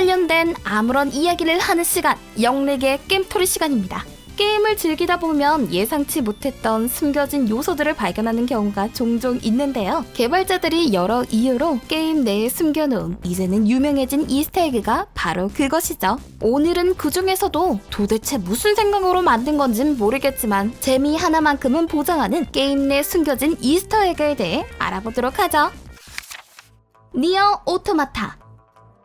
관련된 아무런 이야기를 하는 시간, 영렉의 게임토리 시간입니다. 게임을 즐기다 보면 예상치 못했던 숨겨진 요소들을 발견하는 경우가 종종 있는데요. 개발자들이 여러 이유로 게임 내에 숨겨놓은 이제는 유명해진 이스터에그가 바로 그것이죠. 오늘은 그 중에서도 도대체 무슨 생각으로 만든 건진 모르겠지만 재미 하나만큼은 보장하는 게임 내 숨겨진 이스터에그에 대해 알아보도록 하죠. 니어 오토마타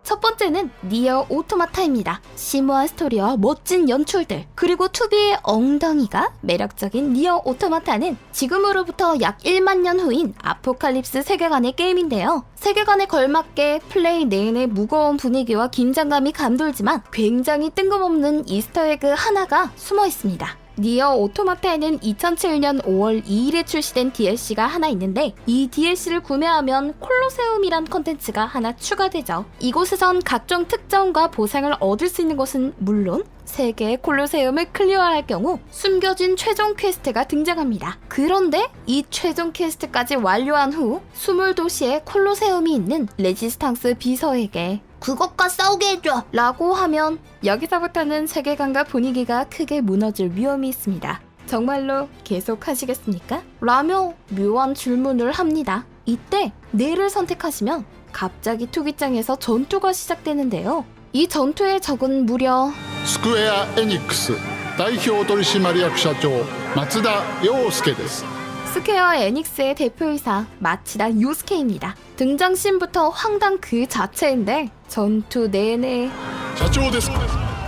첫 번째는 니어 오토마타입니다. 심오한 스토리와 멋진 연출들, 그리고 투비의 엉덩이가 매력적인 니어 오토마타는 지금으로부터 약 1만 년 후인 아포칼립스 세계관의 게임인데요. 세계관에 걸맞게 플레이 내내 무거운 분위기와 긴장감이 감돌지만 굉장히 뜬금없는 이스터에그 하나가 숨어 있습니다. 니어 오토마타에는 2007년 5월 2일에 출시된 DLC가 하나 있는데 이 DLC를 구매하면 콜로세움이란 컨텐츠가 하나 추가되죠. 이곳에선 각종 특전과 보상을 얻을 수 있는 것은 물론 세계의 콜로세움을 클리어할 경우 숨겨진 최종 퀘스트가 등장합니다. 그런데 이 최종 퀘스트까지 완료한 후 스물 도시에 콜로세움이 있는 레지스탕스 비서에게 그것과 싸우게 해줘 라고 하면 여기서부터는 세계관과 분위기가 크게 무너질 위험이 있습니다. 정말로 계속 하시겠습니까? 라며 묘한 질문을 합니다. 이때 네를 선택하시면 갑자기 투기장에서 전투가 시작되는데요. 이 전투의 적은 무려 スクエア・エニックス代表取締役社長松田洋介です 스퀘어 에닉스의 대표이사 마치다 요스케입니다. 등장씬부터 황당 그 자체인데 전투 내내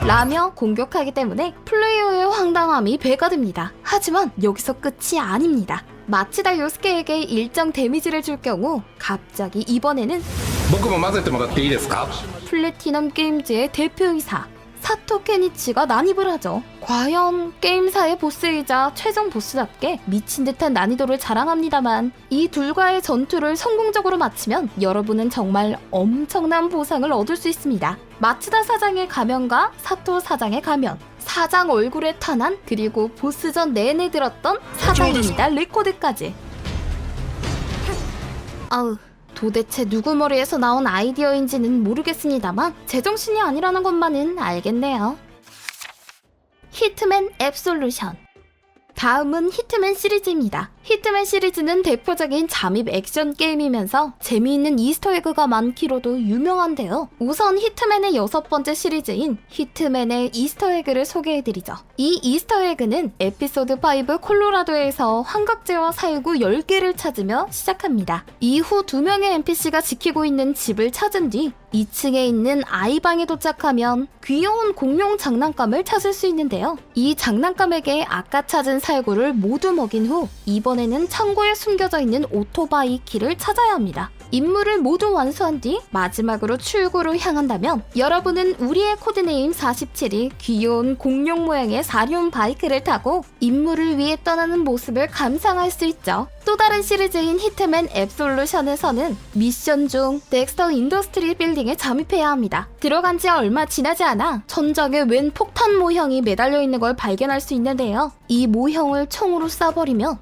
라며 공격하기 때문에 플레이어의 황당함이 배가 됩니다. 하지만 여기서 끝이 아닙니다. 마치다 요스케에게 일정 데미지를 줄 경우 갑자기 이번에는 플래티넘 게임즈의 대표 의사 사토 케니치가 난입을 하죠. 과연 게임사의 보스이자 최종 보스답게 미친 듯한 난이도를 자랑합니다만 이 둘과의 전투를 성공적으로 마치면 여러분은 정말 엄청난 보상을 얻을 수 있습니다. 마츠다 사장의 가면과 사토 사장의 가면, 사장 얼굴에 탄한 그리고 보스전 내내 들었던 사장입니다 레코드까지. 아우 도대체 누구 머리에서 나온 아이디어인지는 모르겠습니다만 제정신이 아니라는 것만은 알겠네요. 히트맨 앱솔루션 다음은 히트맨 시리즈입니다. 히트맨 시리즈는 대표적인 잠입 액션 게임이면서 재미있는 이스터에그가 많기로도 유명한데요. 우선 히트맨의 여섯 번째 시리즈인 히트맨의 이스터에그를 소개해드리죠. 이 이스터에그는 에피소드 5 콜로라도에서 환각제와 사유구 10개를 찾으며 시작합니다. 이후 두 명의 NPC가 지키고 있는 집을 찾은 뒤 2층에 있는 아이방에 도착하면 귀여운 공룡 장난감을 찾을 수 있는데요. 이 장난감에게 아까 찾은 살구를 모두 먹인 후 이번 에는 창고에 숨겨져 있는 오토바이 키를 찾아야 합니다. 임무를 모두 완수한 뒤 마지막으로 출구로 향한다면 여러분은 우리의 코드네임 47이 귀여운 공룡 모양의 사륜 바이크를 타고 임무를 위해 떠나는 모습을 감상할 수 있죠. 또 다른 시리즈인 히트맨 앱솔루션에서는 미션 중 덱스터 인더스트리 빌딩에 잠입해야 합니다. 들어간 지 얼마 지나지 않아 천장에 웬 폭탄 모형이 매달려 있는 걸 발견할 수 있는데요. 이 모형을 총으로 쏴버리면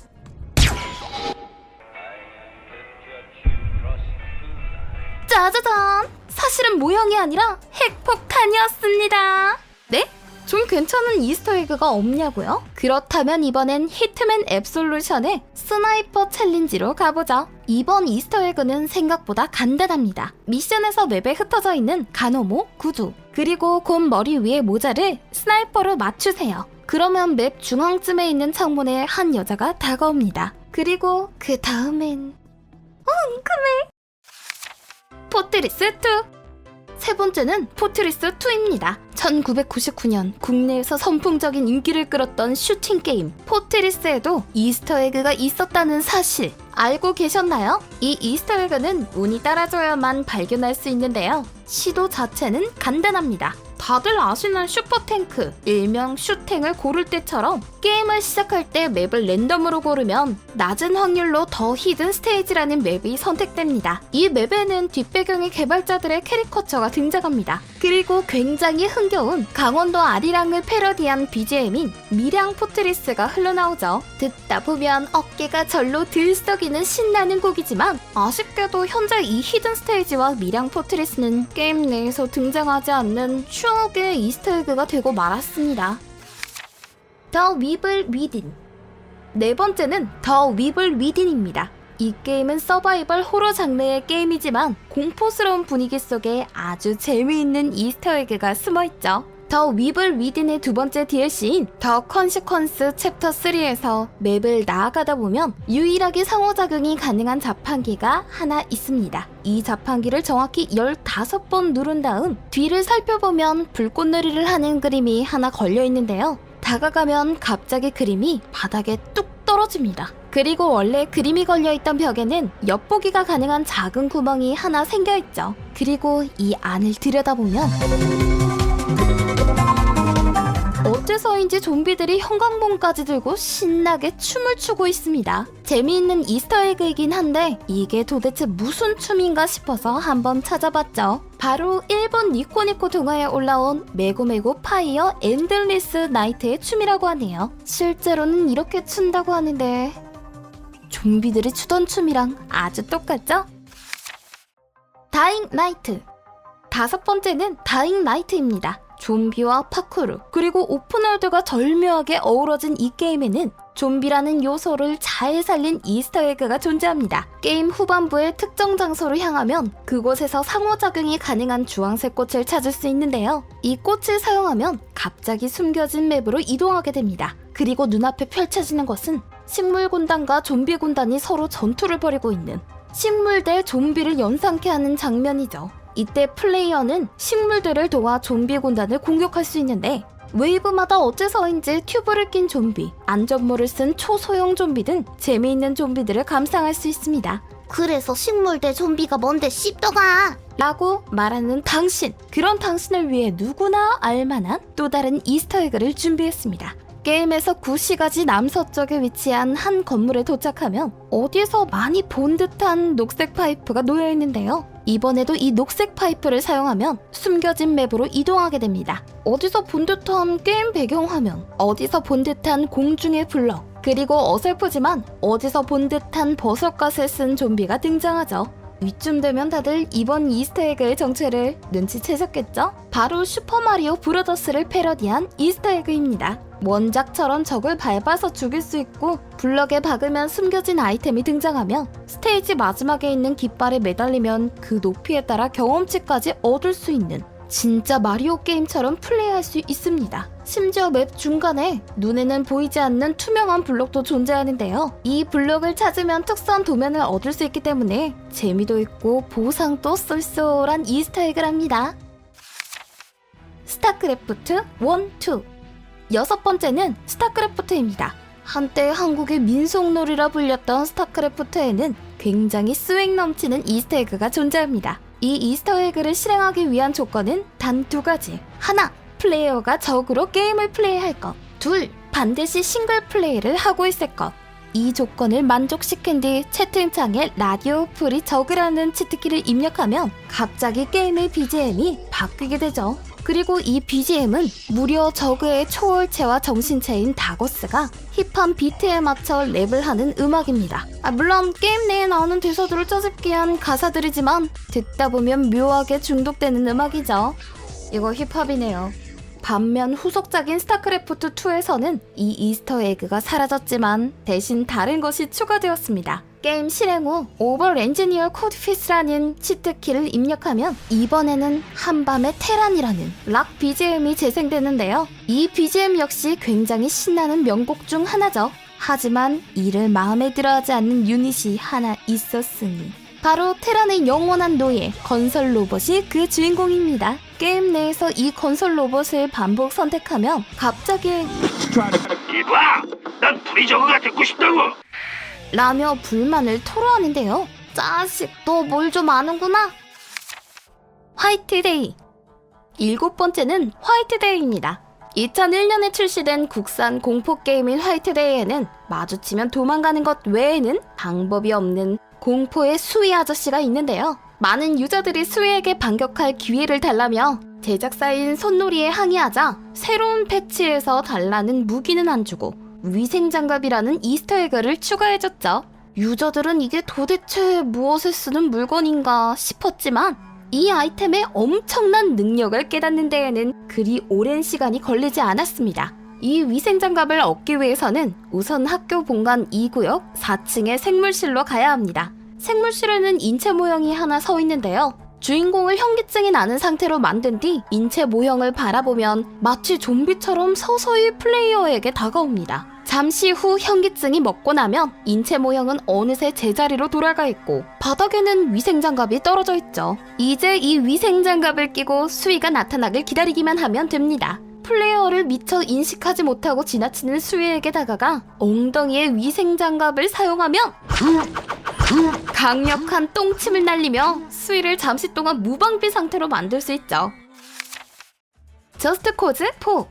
짜자잔! 사실은 모형이 아니라 핵폭탄이었습니다. 네? 좀 괜찮은 이스터에그가 없냐고요? 그렇다면 이번엔 히트맨 앱솔루션의 스나이퍼 챌린지로 가보죠. 이번 이스터에그는 생각보다 간단합니다. 미션에서 맵에 흩어져 있는 가노모, 구두, 그리고 곰 머리 위에 모자를 스나이퍼로 맞추세요. 그러면 맵 중앙쯤에 있는 창문에 한 여자가 다가옵니다. 그리고 그 다음엔 엉큼해 포트리스 2 세 번째는 포트리스 2입니다. 1999년 국내에서 선풍적인 인기를 끌었던 슈팅 게임 포트리스에도 이스터에그가 있었다는 사실 알고 계셨나요? 이 이스터에그는 운이 따라줘야만 발견할 수 있는데요. 시도 자체는 간단합니다. 다들 아시는 슈퍼탱크, 일명 슈탱을 고를 때처럼 게임을 시작할 때 맵을 랜덤으로 고르면 낮은 확률로 더 히든 스테이지라는 맵이 선택됩니다. 이 맵에는 뒷배경의 개발자들의 캐리커처가 등장합니다. 그리고 굉장히 흥겨운 강원도 아리랑을 패러디한 BGM인 미량 포트리스가 흘러나오죠. 듣다 보면 어깨가 절로 들썩이는 신나는 곡이지만 아쉽게도 현재 이 히든 스테이지와 미량 포트리스는 게임 내에서 등장하지 않는 추억의 이스터에그가 되고 말았습니다. 더 위블 위딘 네 번째는 더 위블 위딘입니다. 이 게임은 서바이벌 호러 장르의 게임이지만 공포스러운 분위기 속에 아주 재미있는 이스터에그가 숨어있죠. 더 위블 위딘의 두 번째 DLC인 더 컨시퀀스 챕터 3에서 맵을 나아가다 보면 유일하게 상호작용이 가능한 자판기가 하나 있습니다. 이 자판기를 정확히 15번 누른 다음 뒤를 살펴보면 불꽃놀이를 하는 그림이 하나 걸려 있는데요. 다가가면 갑자기 그림이 바닥에 뚝 떨어집니다. 그리고 원래 그림이 걸려있던 벽에는 엿보기가 가능한 작은 구멍이 하나 생겨있죠. 그리고 이 안을 들여다보면 어째서인지 좀비들이 형광봉까지 들고 신나게 춤을 추고 있습니다. 재미있는 이스터에그이긴 한데 이게 도대체 무슨 춤인가 싶어서 한번 찾아봤죠. 바로 일본 니코니코 동화에 올라온 메고메고 파이어 엔들리스 나이트의 춤이라고 하네요. 실제로는 이렇게 춘다고 하는데 좀비들이 추던 춤이랑 아주 똑같죠? 다잉 나이트 다섯 번째는 다잉 나이트입니다. 좀비와 파쿠르 그리고 오픈월드가 절묘하게 어우러진 이 게임에는 좀비라는 요소를 잘 살린 이스터에그가 존재합니다. 게임 후반부에 특정 장소를 향하면 그곳에서 상호작용이 가능한 주황색 꽃을 찾을 수 있는데요. 이 꽃을 사용하면 갑자기 숨겨진 맵으로 이동하게 됩니다. 그리고 눈앞에 펼쳐지는 것은 식물 군단과 좀비 군단이 서로 전투를 벌이고 있는 식물 대 좀비를 연상케 하는 장면이죠. 이때 플레이어는 식물들을 도와 좀비 군단을 공격할 수 있는데 웨이브마다 어째서인지 튜브를 낀 좀비, 안전모를 쓴 초소형 좀비 등 재미있는 좀비들을 감상할 수 있습니다. 그래서 식물 대 좀비가 뭔데 씹더가 라고 말하는 당신, 그런 당신을 위해 누구나 알만한 또 다른 이스터에그를 준비했습니다. 게임에서 구시가지 남서쪽에 위치한 한 건물에 도착하면 어디서 많이 본 듯한 녹색 파이프가 놓여 있는데요. 이번에도 이 녹색 파이프를 사용하면 숨겨진 맵으로 이동하게 됩니다. 어디서 본 듯한 게임 배경 화면, 어디서 본 듯한 공중의 블럭, 그리고 어설프지만 어디서 본 듯한 버섯갓을 쓴 좀비가 등장하죠. 이쯤 되면 다들 이번 이스터에그의 정체를 눈치채셨겠죠? 바로 슈퍼마리오 브로더스를 패러디한 이스터에그입니다. 원작처럼 적을 밟아서 죽일 수 있고 블럭에 박으면 숨겨진 아이템이 등장하며 스테이지 마지막에 있는 깃발에 매달리면 그 높이에 따라 경험치까지 얻을 수 있는 진짜 마리오 게임처럼 플레이할 수 있습니다. 심지어 맵 중간에 눈에는 보이지 않는 투명한 블록도 존재하는데요. 이 블록을 찾으면 특수한 도면을 얻을 수 있기 때문에 재미도 있고 보상도 쏠쏠한 이스터에그랍니다. 스타크래프트 1, 2 여섯 번째는 스타크래프트입니다. 한때 한국의 민속놀이라 불렸던 스타크래프트에는 굉장히 스웩 넘치는 이스터에그가 존재합니다. 이 이스터에그를 실행하기 위한 조건은 단 두 가지. 하나, 플레이어가 적으로 게임을 플레이할 것. 둘, 반드시 싱글 플레이를 하고 있을 것. 이 조건을 만족시킨 뒤 채팅창에 라디오 프리 적으라는 치트키를 입력하면 갑자기 게임의 BGM이 바뀌게 되죠. 그리고 이 BGM은 무려 저그의 초월체와 정신체인 다고스가 힙한 비트에 맞춰 랩을 하는 음악입니다. 아, 물론 게임 내에 나오는 대사들을 짜집기 한 가사들이지만 듣다 보면 묘하게 중독되는 음악이죠. 이거 힙합이네요. 반면 후속작인 스타크래프트 2에서는 이 이스터 에그가 사라졌지만 대신 다른 것이 추가되었습니다. 게임 실행 후 오버 엔지니어 코드피스라는 치트키를 입력하면 이번에는 한밤의 테란이라는 락 BGM이 재생되는데요. 이 BGM 역시 굉장히 신나는 명곡 중 하나죠. 하지만 이를 마음에 들어하지 않는 유닛이 하나 있었으니 바로 테란의 영원한 노예 건설 로봇이 그 주인공입니다. 게임 내에서 이 건설 로봇을 반복 선택하면 갑자기 이봐! 난 프리저그가 듣고 싶다고! 라며 불만을 토로하는데요. 자식, 너 뭘 좀 아는구나? 화이트데이. 일곱 번째는 화이트데이입니다. 2001년에 출시된 국산 공포 게임인 화이트데이에는 마주치면 도망가는 것 외에는 방법이 없는 공포의 수위 아저씨가 있는데요. 많은 유저들이 수위에게 반격할 기회를 달라며 제작사인 손놀이에 항의하자 새로운 패치에서 달라는 무기는 안 주고 위생장갑이라는 이스터에그를 추가해줬죠. 유저들은 이게 도대체 무엇에 쓰는 물건인가 싶었지만 이 아이템의 엄청난 능력을 깨닫는 데에는 그리 오랜 시간이 걸리지 않았습니다. 이 위생장갑을 얻기 위해서는 우선 학교 본관 2구역 4층의 생물실로 가야 합니다. 생물실에는 인체 모형이 하나 서 있는데요. 주인공을 현기증이 나는 상태로 만든 뒤 인체 모형을 바라보면 마치 좀비처럼 서서히 플레이어에게 다가옵니다. 잠시 후 현기증이 먹고 나면 인체 모형은 어느새 제자리로 돌아가 있고 바닥에는 위생장갑이 떨어져 있죠. 이제 이 위생장갑을 끼고 수위가 나타나길 기다리기만 하면 됩니다. 플레이어를 미처 인식하지 못하고 지나치는 수위에게 다가가 엉덩이에 위생 장갑을 사용하며 강력한 똥침을 날리며 수위를 잠시 동안 무방비 상태로 만들 수 있죠. 저스트 코즈 4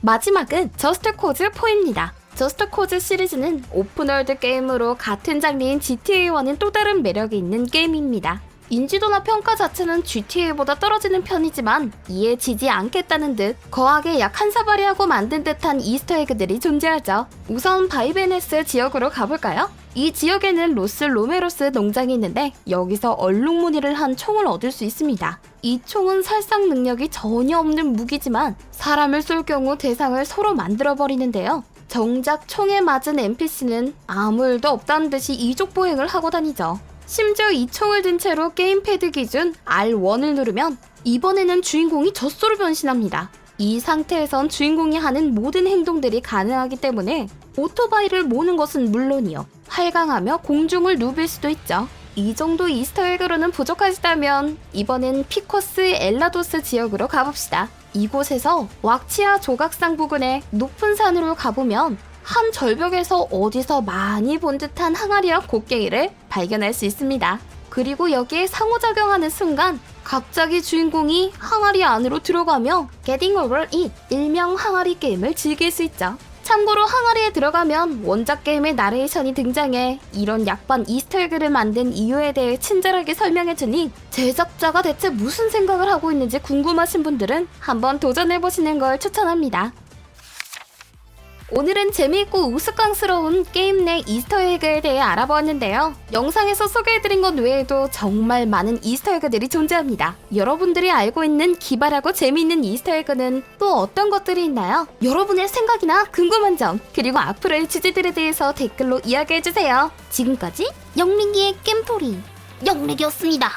마지막은 저스트 코즈 4입니다. 저스트 코즈 시리즈는 오픈월드 게임으로 같은 장르인 GTA1은 또 다른 매력이 있는 게임입니다. 인지도나 평가 자체는 GTA보다 떨어지는 편이지만 이에 지지 않겠다는 듯 거하게 약한 사발이 하고 만든 듯한 이스터에그들이 존재하죠. 우선 바이베네스 지역으로 가볼까요? 이 지역에는 로스 로메로스 농장이 있는데 여기서 얼룩무늬를 한 총을 얻을 수 있습니다. 이 총은 살상 능력이 전혀 없는 무기지만 사람을 쏠 경우 대상을 서로 만들어 버리는데요. 정작 총에 맞은 NPC는 아무 일도 없다는 듯이 이족 보행을 하고 다니죠. 심지어 이 총을 든 채로 게임패드 기준 R1을 누르면 이번에는 주인공이 젖소로 변신합니다. 이 상태에선 주인공이 하는 모든 행동들이 가능하기 때문에 오토바이를 모는 것은 물론이요. 활강하며 공중을 누빌 수도 있죠. 이 정도 이스터에그로는 부족하시다면 이번엔 피코스 엘라도스 지역으로 가봅시다. 이곳에서 왁치아 조각상 부근의 높은 산으로 가보면 한 절벽에서 어디서 많이 본 듯한 항아리와 곡괭이를 발견할 수 있습니다. 그리고 여기에 상호작용하는 순간 갑자기 주인공이 항아리 안으로 들어가며 Getting Over It 일명 항아리 게임을 즐길 수 있죠. 참고로 항아리에 들어가면 원작 게임의 나레이션이 등장해 이런 약반 이스터에그를 만든 이유에 대해 친절하게 설명해주니 제작자가 대체 무슨 생각을 하고 있는지 궁금하신 분들은 한번 도전해보시는 걸 추천합니다. 오늘은 재미있고 우스꽝스러운 게임 내 이스터에그에 대해 알아보았는데요. 영상에서 소개해드린 것 외에도 정말 많은 이스터에그들이 존재합니다. 여러분들이 알고 있는 기발하고 재미있는 이스터에그는 또 어떤 것들이 있나요? 여러분의 생각이나 궁금한 점, 그리고 앞으로의 주제들에 대해서 댓글로 이야기해주세요. 지금까지 영리기의 겜토리 영리기였습니다.